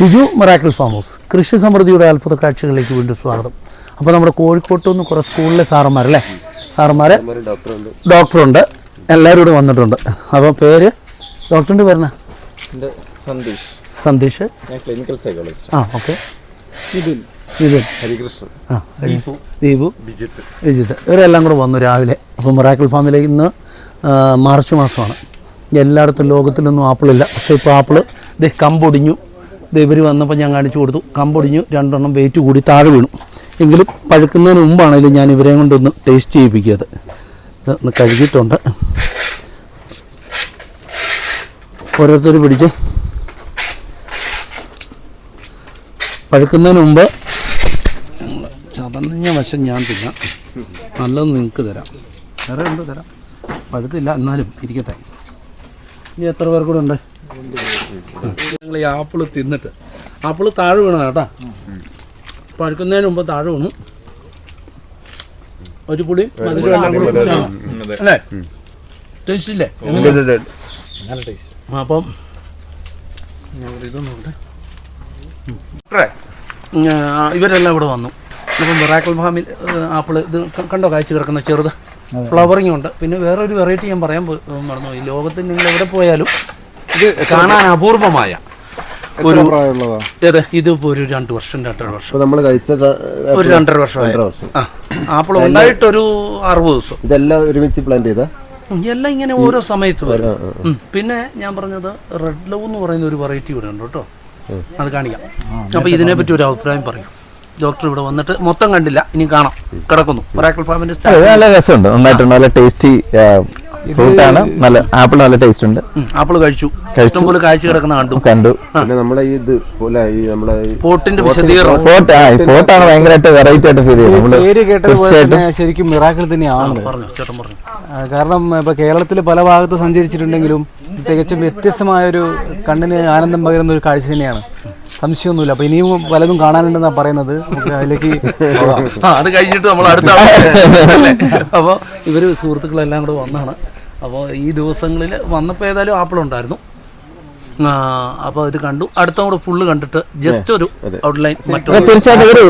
Biju മറാക്കിൾ farm house കൃഷി സമൃദ്ധിയുടെ അത്ഭുത കാഴ്ചകളിലേക്ക് വീണ്ടും സ്വാഗതം. അപ്പോൾ നമ്മുടെ കോഴിക്കോട്ട് നിന്ന് കുറേ സ്കൂളിലെ സാറന്മാരല്ലേ? സാറന്മാർ ഡോക്ടറുണ്ട്. ഡോക്ടറുണ്ട്. എല്ലാവരും കൂടെ വന്നിട്ടുണ്ട്. അപ്പോൾ പേര് ഡോക്ടറിന്റെ പേരണ സന്ദീഷ് സന്ദീഷ് ക്ലിനിക്കൽ സൈക്കോളജിസ്റ്റ് ആ ഓക്കെ. ഹരികൃഷ്ണൻ. ആ ദീപു. വിജിത്ത്. ഇവരെല്ലാം കൂടെ വന്നു രാവിലെ. അപ്പോൾ മൊറാക്കിൾ ഫാമിലേക്ക് ഇന്ന് മാർച്ച് മാസമാണ്. എല്ലായിടത്തും ലോകത്തിലൊന്നും ആപ്പിളില്ല. പക്ഷേ ഇപ്പോൾ ആപ്പിൾ ഇത് കമ്പൊടിഞ്ഞു. ഇവർ വന്നപ്പോൾ ഞാൻ കാണിച്ചു കൊടുത്തു. കമ്പൊടിഞ്ഞു രണ്ടെണ്ണം വെയിറ്റ് കൂടി താഴെ വീണു. എങ്കിലും പഴുക്കുന്നതിന് മുമ്പാണെങ്കിലും ഞാൻ ഇവരെയും കൊണ്ടൊന്ന് ടേസ്റ്റ് ചെയ്യിപ്പിക്കുന്നത് ഇത് ഒന്ന് കഴുകിയിട്ടുണ്ട്. ഓരോരുത്തർ പിടിച്ച് പഴുക്കുന്നതിന് മുമ്പ് ചതഞ്ഞ വശം ഞാൻ തിന്നാം. നല്ലത് നിങ്ങൾക്ക് തരാം. വേറെ ഉണ്ട് തരാം? പഴുത്തില്ല എന്നാലും ഇരിക്കട്ടെ. ഇനി എത്ര പേർ കൂടെ ഉണ്ട്? ഞങ്ങൾ ഈ ആപ്പിൾ തിന്നിട്ട് ആപ്പിൾ താഴെ വീണ കേട്ടാ. പഴുക്കുന്നതിന് മുമ്പ് താഴെ വീണു. ഒരു പുളി മധുരം എല്ലാം കൂടെ കുടിച്ചാണ്. അല്ലേ? ടേസ്റ്റ് ഇല്ലേ? നല്ല ടേസ്റ്റ് അപ്പം ഇവരെല്ലാം ഇവിടെ വന്നു. ഇപ്പം മിറാക്കൽ ഫാമിൽ ആപ്പിൾ ഇത് കണ്ടോ കാഴ്ച കിടക്കുന്ന ചെറുത്? ഫ്ലവറിങ് ഉണ്ട്. പിന്നെ വേറൊരു ഒരു വെറൈറ്റി ഞാൻ പറയാൻ മറന്നു ഈ ലോകത്തിൽ നിങ്ങൾ എവിടെ പോയാലും കാണാൻ അപൂർവമായ ഒരു അതെ ഇതിപ്പോ ഒരു രണ്ട് വർഷം രണ്ടര വർഷം. നമ്മൾ കഴിച്ച ഒരു രണ്ടര വർഷം ആപ്പിൾ ഉണ്ടായിട്ടൊരു അറുപത് ദിവസം. ഇതെല്ലാം ഒരുമിച്ച് പ്ലാന്റ് ചെയ്ത? എല്ലാം ഇങ്ങനെ ഓരോ സമയത്ത് വരും. പിന്നെ ഞാൻ പറഞ്ഞത് റെഡ് ലവ് എന്ന് പറയുന്ന ഒരു വെറൈറ്റി ഇവിടെ ഉണ്ട് കേട്ടോ. അത് കാണിക്കാം. അപ്പൊ ഇതിനെ പറ്റി ഒരു അഭിപ്രായം പറയും. ഡോക്ടർ ഇവിടെ വന്നിട്ട് മൊത്തം കണ്ടില്ല. ഇനി കാണാം. കിടക്കുന്നു. ഒരാക്കൽ ഫാമിന്റെ നല്ല രസമുണ്ട്. നന്നായിട്ടുണ്ട്. നല്ല ടേസ്റ്റി ഫ്രൂട്ട് ആണ് നല്ല ആപ്പിൾ നല്ല ടേസ്റ്റ് ഉണ്ട്. ആപ്പിൾ കഴിച്ചു. ഇഷ്ടംപോലെ കാഴ്ച കിടക്കുന്ന കണ്ടു. കണ്ടു. പിന്നെ നമ്മുടെ ഈ ഇത് പോലെ ഈ നമ്മുടെ പോട്ടിന്റെ വിശദീകരണം. പോട്ട് ആ പോട്ടാണ് ഭയങ്കരമായിട്ട് വെറൈറ്റി ആയിട്ട് ഫീൽ ചെയ്യുന്നത്. നമ്മൾ പേര് ശരിക്കും മിറാക്കിൾ തന്നെയാണ്. കാരണം ഇപ്പൊ കേരളത്തിൽ പല ഭാഗത്ത് സഞ്ചരിച്ചിട്ടുണ്ടെങ്കിലും തികച്ചും വ്യത്യസ്തമായ ഒരു കണ്ണിന് ആനന്ദം പകരുന്ന ഒരു കാഴ്ച തന്നെയാണ്. സംശയമൊന്നുമില്ല. അപ്പൊ ഇനിയും പലതും കാണാനുണ്ടെന്നാ പറയുന്നത്. അതിലേക്ക്. അത് കഴിഞ്ഞിട്ട് നമ്മൾ അടുത്ത അപ്പോൾ ഇവർ സുഹൃത്തുക്കളെല്ലാം കൂടെ വന്നാണ്. അപ്പോൾ ഈ ദിവസങ്ങളിൽ വന്നപ്പോൾ ഏതായാലും ആപ്പിൾ ഉണ്ടായിരുന്നു. അപ്പോൾ ഇത് കണ്ടു. അടുത്ത കൂടെ ഫുള്ള് കണ്ടിട്ട് ജസ്റ്റ് ഒരു ഔട്ട്ലൈൻ തീർച്ചയായിട്ടും ഒരു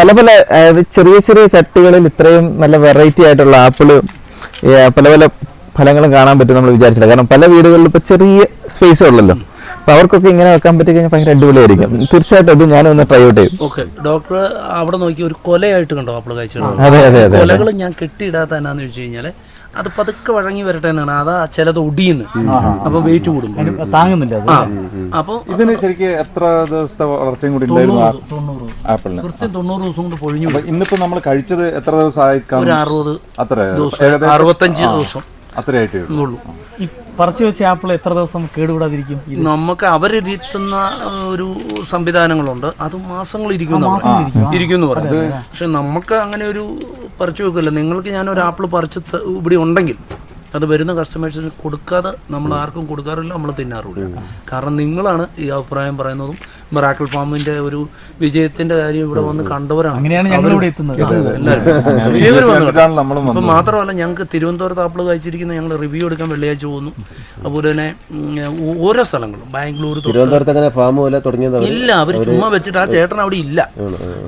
പല പല അതായത് ചെറിയ ചെറിയ ചട്ടികളിൽ ഇത്രയും നല്ല വെറൈറ്റി ആയിട്ടുള്ള ആപ്പിൾ പല പല ഫലങ്ങളും കാണാൻ പറ്റും നമ്മൾ വിചാരിച്ചില്ല. കാരണം പല വീടുകളിലും ഇപ്പൊ ചെറിയ സ്പേസ് ഉള്ളല്ലോ. അപ്പൊ അവർക്കൊക്കെ ഇങ്ങനെ വെക്കാൻ പറ്റി കഴിഞ്ഞാൽ ഭയങ്കര അടിപൊളിയായിരിക്കും. തീർച്ചയായിട്ടും ഇത് ഞാനൊന്ന് ട്രൈ ഔട്ട് ചെയ്യും. ഓക്കെ ഡോക്ടർ അവിടെ നോക്കി ഒരു കൊലയായിട്ട് കണ്ടോ അപ്പോൾ കഴിച്ചത് അതെ അതെ അതെ കൊലകൾ ഞാൻ കെട്ടിയിടാത്ത എന്നാന്ന് ചോദിച്ചു കഴിഞ്ഞാൽ അത് പതുക്കെ വഴങ്ങി വരട്ടെ എന്നാണ്. അതാ ചിലത് ഒടിയുന്നു അപ്പൊ വെയിറ്റ് കൂടും. താങ്ങുന്നില്ല അപ്പൊ അപ്പോൾ ഇതിന് ശരിക്കും എത്ര ദിവസത്തെ വളർച്ചയും കൂടി തൊണ്ണൂറ് ആപ്പിളിന്? കൃത്യം തൊണ്ണൂറ് ദിവസം കൊണ്ട് പൊഴിഞ്ഞു ഇന്നിപ്പോ നമ്മൾ കഴിച്ചത് എത്ര ദിവസം? ഒരു അറുപത് അത്ര ദിവസം. അറുപത്തഞ്ച് ദിവസം. അത്രയായിട്ടേ ഉള്ളൂ. പറിച്ചു വെച്ച ആപ്പിൾ എത്ര ദിവസം കേടുകൂടാതിരിക്കും? നമുക്ക് അവരിരുത്തുന്ന ഒരു സംവിധാനങ്ങളുണ്ട്. അത് മാസങ്ങൾ ഇരിക്കും ഇരിക്കും. പറഞ്ഞു പക്ഷെ നമുക്ക് അങ്ങനെ ഒരു പറിച്ചു വെക്കില്ല നിങ്ങൾക്ക് ഞാൻ ഒരു ആപ്പിൾ പറിച്ച് ഇവിടെ ഉണ്ടെങ്കിൽ അത് വരുന്ന കസ്റ്റമേഴ്സിന് കൊടുക്കാതെ നമ്മൾ ആർക്കും കൊടുക്കാറില്ല നമ്മൾ തിന്നാറില്ല. കാരണം നിങ്ങളാണ് ഈ അഭിപ്രായം പറയുന്നതും മിറാക്കിൾ ഫാമിന്റെ ഒരു വിജയത്തിന്റെ കാര്യം ഇവിടെ വന്ന് കണ്ടവരാണ്. അപ്പം മാത്രമല്ല ഞങ്ങൾക്ക് തിരുവനന്തപുരത്ത് ആപ്പിൾ കഴിച്ചിരിക്കുന്ന ഞങ്ങൾ റിവ്യൂ എടുക്കാൻ വെള്ളിയാഴ്ച പോകുന്നു. അതുപോലെ തന്നെ ഓരോ സ്ഥലങ്ങളും. ബാംഗ്ലൂർ ഇല്ല അവർ ചുമ്മാ വെച്ചിട്ട് ആ ചേട്ടൻ അവിടെ ഇല്ല.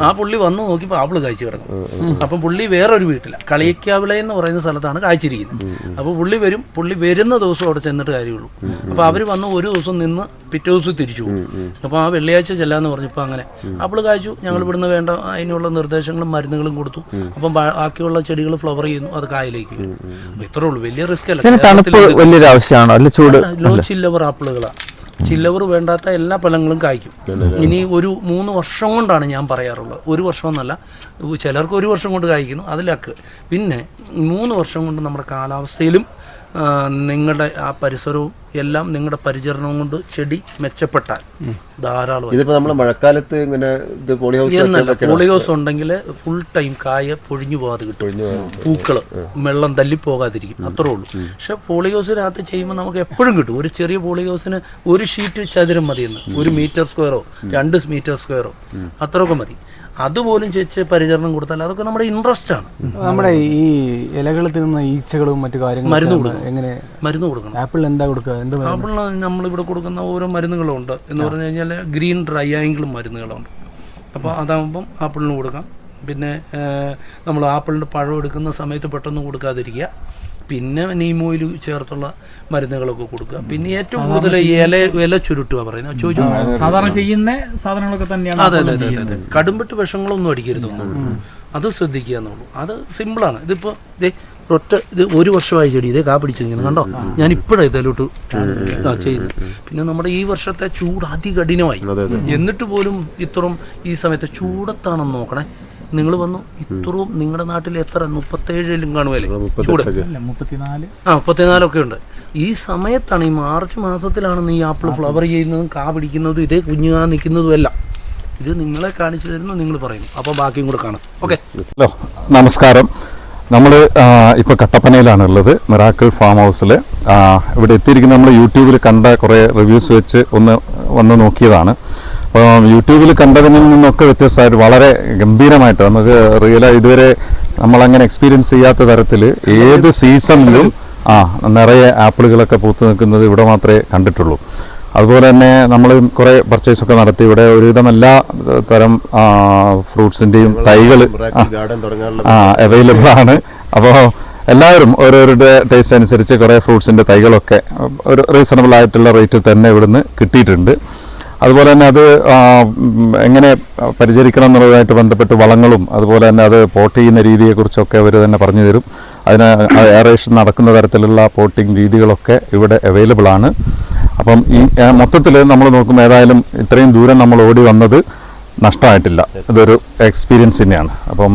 ആ പുള്ളി വന്ന് നോക്കിയപ്പോൾ ആപ്പിൾ കഴിച്ചു കിടക്കും അപ്പം പുള്ളി വേറൊരു വീട്ടില. കളിയക്കാവിള എന്ന് പറയുന്ന സ്ഥലത്താണ് കാഴ്ചിരിക്കുന്നത് അപ്പോൾ പുള്ളി വരും പുള്ളി വരുന്ന ദിവസം അവിടെ ചെന്നിട്ട് കാര്യമുള്ളൂ. അപ്പോൾ അവർ വന്ന് ഒരു ദിവസം നിന്ന് പിറ്റേ ദിവസം തിരിച്ചു പോകും. അപ്പോൾ ആ വെള്ളിയാഴ്ച ചെല്ലാന്ന് പറഞ്ഞപ്പോൾ അങ്ങനെ. അപ്പോൾ കാഴ്ചു ഞങ്ങൾ ഇവിടുന്ന് വേണ്ട അതിനുള്ള നിർദ്ദേശങ്ങളും മരുന്നുകളും കൊടുത്തു. അപ്പം ബാക്കിയുള്ള ചെടികൾ ഫ്ലവർ ചെയ്യുന്നു അത് കായലേക്ക് വരും അപ്പോൾ ഇത്രേ ഉള്ളൂ. വലിയ റിസ്ക് അല്ല. തണുപ്പ് വലിയൊരു ആവശ്യമാണോ? അല്ല ചൂട് ലോ ചില്ലവർ ആപ്പിളുകളാണ് ചില്ലവർ വേണ്ടാത്ത എല്ലാ ഫലങ്ങളും കായ്ക്കും. ഇനി ഒരു മൂന്ന് വർഷം കൊണ്ടാണ് ഞാൻ പറയാറുള്ളത്. ഒരു വർഷം എന്നല്ല ചിലർക്ക് ഒരു വർഷം കൊണ്ട് കായ്ക്കുന്നു അതിലക്ക് പിന്നെ മൂന്ന് വർഷം കൊണ്ട് നമ്മുടെ കാലാവസ്ഥയിലും നിങ്ങളുടെ ആ പരിസരവും എല്ലാം നിങ്ങളുടെ പരിചരണവും കൊണ്ട് ചെടി മെച്ചപ്പെട്ടാൽ ധാരാളം ഇതിപ്പോ നമ്മൾ മഴക്കാലത്ത് ഇങ്ങനെ ഇത് പോളി ഹൗസ് പോളിയോസ് ഉണ്ടെങ്കിൽ ഫുൾ ടൈം കായ പൊഴിഞ്ഞു പോകാതെ കിട്ടും. പൂക്കൾ വെള്ളം തല്ലിപ്പോകാതിരിക്കും. അത്രേ ഉള്ളൂ. പക്ഷെ പോളിഹൗസിനകത്ത് ചെയ്യുമ്പോൾ നമുക്ക് എപ്പോഴും കിട്ടും. ഒരു ചെറിയ പോളിഹൗസിന് ഒരു ഷീറ്റ് ചതുരം മതിയെന്ന്. ഒരു മീറ്റർ സ്ക്വയറോ രണ്ട് മീറ്റർ സ്ക്വയറോ അത്രയൊക്കെ മതി. അതുപോലും ചേച്ചി പരിചരണം കൊടുത്താൽ അതൊക്കെ നമ്മുടെ ഇൻട്രസ്റ്റ് ആണ്. നമ്മുടെ ഈ ഇലകളിൽ തിന്നുന്ന ഈച്ചകളും മറ്റു കാര്യങ്ങളും മരുന്ന് കൊടുക്കുക കൊടുക്കും. എങ്ങനെ മരുന്ന് കൊടുക്കണം. ആപ്പിൾ എന്താ കൊടുക്കുക? എന്താ? ആപ്പിളിന് നമ്മളിവിടെ കൊടുക്കുന്ന ഓരോ മരുന്നുകളുണ്ട് എന്ന് പറഞ്ഞു കഴിഞ്ഞാൽ ഗ്രീൻ ഡ്രൈ ആയെങ്കിലും മരുന്നുകളുണ്ട്. അപ്പോൾ അതാകുമ്പം ആപ്പിളിന് കൊടുക്കാം. പിന്നെ നമ്മൾ ആപ്പിളിന്റെ പഴം എടുക്കുന്ന സമയത്ത് പെട്ടെന്ന് കൊടുക്കാതിരിക്കുക. പിന്നെ നീമോയിൽ ചേർത്തുള്ള മരുന്നുകളൊക്കെ കൊടുക്കുക. പിന്നെ ഏറ്റവും കൂടുതൽ ഇല ഇല ചുരുട്ടുക പറയുന്നത്. ചോദിച്ചു. സാധാരണ ചെയ്യുന്ന സാധനങ്ങളൊക്കെ തന്നെയാണ് അതെ അതെ അതെ അതെ. കടുംപെട്ട് വിഷങ്ങളൊന്നും അടിക്കരുത് അത് ശ്രദ്ധിക്കുക എന്നുള്ളൂ. അത് സിമ്പിളാണ്. ഇതിപ്പോ ഇതേ ഒറ്റ ഇത് ഒരു വർഷമായി ചെടി. ഇതേ കാ പിടിച്ചിരിക്കുന്നത് കണ്ടോ? ഞാൻ ഇപ്പോഴാണ് ഇതിലോട്ട് ചെയ്യുന്നത്. ചെയ്യുന്നു പിന്നെ നമ്മുടെ ഈ വർഷത്തെ ചൂട് അതികഠിനമായി. എന്നിട്ട് പോലും ഇത്രയും ഈ സമയത്ത് ചൂടത്താണെന്ന് നോക്കണേ. നിങ്ങൾ വന്നു ഇത്രയും നിങ്ങളുടെ നാട്ടിൽ എത്ര? മുപ്പത്തേഴിലും കാണുമല്ലേ ചൂട്. ആ മുപ്പത്തിനാലൊക്കെ ഉണ്ട്. ഈ സമയത്താണ് ഈ മാർച്ച് മാസത്തിലാണ് ഈ ആപ്പിൾ ഫ്ലവർ ചെയ്യുന്നതും കാ പിടിക്കുന്നതും ഇതേ കുഞ്ഞുകാ നിൽക്കുന്നതും എല്ലാം ഇത് നിങ്ങളെ കാണിച്ചു തരുന്നു നിങ്ങൾ പറയുന്നു. അപ്പോൾ ബാക്കിയും കൂടെ കാണാം. ഓക്കെ. ഹലോ നമസ്കാരം. നമ്മൾ ഇപ്പോൾ കട്ടപ്പനയിലാണ് ഉള്ളത് മിറാക്കിൾ ഫാം ഹൗസിൽ ഇവിടെ എത്തിയിരിക്കുന്ന നമ്മൾ യൂട്യൂബിൽ കണ്ട കുറേ റിവ്യൂസ് വെച്ച് ഒന്ന് വന്ന് നോക്കിയതാണ്. അപ്പോൾ യൂട്യൂബിൽ കണ്ടതിൽ നിന്നൊക്കെ വ്യത്യസ്തമായിട്ട് വളരെ ഗംഭീരമായിട്ട് നമുക്ക് റിയലായി ഇതുവരെ നമ്മളങ്ങനെ എക്സ്പീരിയൻസ് ചെയ്യാത്ത തരത്തിൽ ഏത് സീസണിലും ആ നിറയെ ആപ്പിളുകളൊക്കെ പൂത്ത് നിൽക്കുന്നത് ഇവിടെ മാത്രമേ കണ്ടിട്ടുള്ളൂ. അതുപോലെ തന്നെ നമ്മൾ കുറേ പർച്ചേസൊക്കെ നടത്തി. ഇവിടെ ഒരുവിധം എല്ലാ തരം ഫ്രൂട്ട്സിന്റെയും തൈകൾ ആ അവൈലബിൾ ആണ്. അപ്പോൾ എല്ലാവരും ഓരോരുടെ ടേസ്റ്റ് അനുസരിച്ച് കുറേ ഫ്രൂട്ട്സിന്റെ തൈകളൊക്കെ ഒരു റീസണബിൾ ആയിട്ടുള്ള റേറ്റിൽ തന്നെ ഇവിടുന്ന് കിട്ടിയിട്ടുണ്ട്. അതുപോലെ തന്നെ അത് എങ്ങനെ പരിചരിക്കണം എന്നുള്ളതുമായിട്ട് ബന്ധപ്പെട്ട് വളങ്ങളും അതുപോലെ തന്നെ അത് പോട്ട് ചെയ്യുന്ന രീതിയെക്കുറിച്ചൊക്കെ അവർ തന്നെ പറഞ്ഞു തരും. അതിന് എയറേഷൻ നടക്കുന്ന തരത്തിലുള്ള പോട്ടിംഗ് രീതികളൊക്കെ ഇവിടെ അവൈലബിൾ ആണ്. അപ്പം ഈ മൊത്തത്തിൽ നമ്മൾ നോക്കുമ്പോൾ ഏതായാലും ഇത്രയും ദൂരം നമ്മൾ ഓടി വന്നത് നഷ്ടമായിട്ടില്ല. ഇതൊരു എക്സ്പീരിയൻസ് തന്നെയാണ്. അപ്പം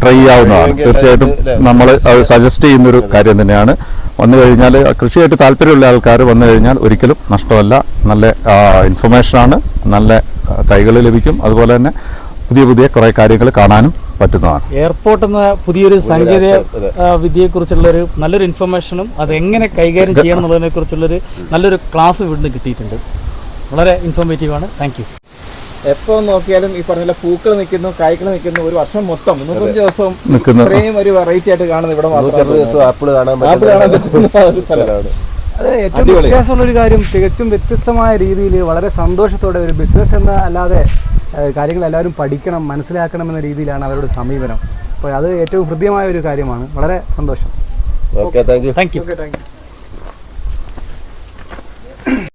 ട്രൈ ചെയ്യാവുന്നതാണ്. തീർച്ചയായിട്ടും നമ്മൾ അത്. സജസ്റ്റ് ചെയ്യുന്നൊരു കാര്യം തന്നെയാണ്. വന്നു കഴിഞ്ഞാൽ കൃഷിയായിട്ട് താല്പര്യമുള്ള ആൾക്കാർ വന്നു കഴിഞ്ഞാൽ ഒരിക്കലും നഷ്ടമല്ല. നല്ല ഇൻഫർമേഷനാണ്. നല്ല തൈകൾ ലഭിക്കും. അതുപോലെ തന്നെ പുതിയ പുതിയ കുറേ കാര്യങ്ങൾ കാണാനും പറ്റുന്നതാണ്. എയർപോർട്ട് എന്ന പുതിയൊരു സാങ്കേതിക വിദ്യയെ കുറിച്ചുള്ളൊരു നല്ലൊരു ഇൻഫർമേഷനും അത് എങ്ങനെ കൈകാര്യം ചെയ്യണം എന്നുള്ളതിനെ കുറിച്ചുള്ളൊരു നല്ലൊരു ക്ലാസ് ഇവിടുന്ന് കിട്ടിയിട്ടുണ്ട്. വളരെ ഇൻഫോർമേറ്റീവ് ആണ്. താങ്ക് എപ്പോ നോക്കിയാലും ഈ പറഞ്ഞ പൂക്കൾ നിൽക്കുന്നു കായ്കൾ നിൽക്കുന്നു ഒരു വർഷം മൊത്തം. മുന്നൂറ്റഞ്ച് ദിവസം നിൽക്കുന്ന. ഇത്രയും ഒരു വെറൈറ്റി ആയിട്ട് കാണുന്നത് ഇവിടെ മാത്രം ആപ്പിൾ കാണാൻ ആപ്പിൾ കാണാൻ പറ്റുന്ന ഒരു സ്ഥലമാണ്. അതെ ഏറ്റവും വ്യത്യാസമുള്ള ഒരു കാര്യം തികച്ചും വ്യത്യസ്തമായ രീതിയിൽ വളരെ സന്തോഷത്തോടെ ഒരു ബിസിനസ് എന്ന അല്ലാതെ കാര്യങ്ങൾ എല്ലാവരും പഠിക്കണം മനസ്സിലാക്കണം എന്ന രീതിയിലാണ് അവരുടെ സമീപനം. അപ്പോൾ അത് ഏറ്റവും ഹൃദ്യമായ ഒരു കാര്യമാണ്. വളരെ സന്തോഷം. Okay thank you thank you thank you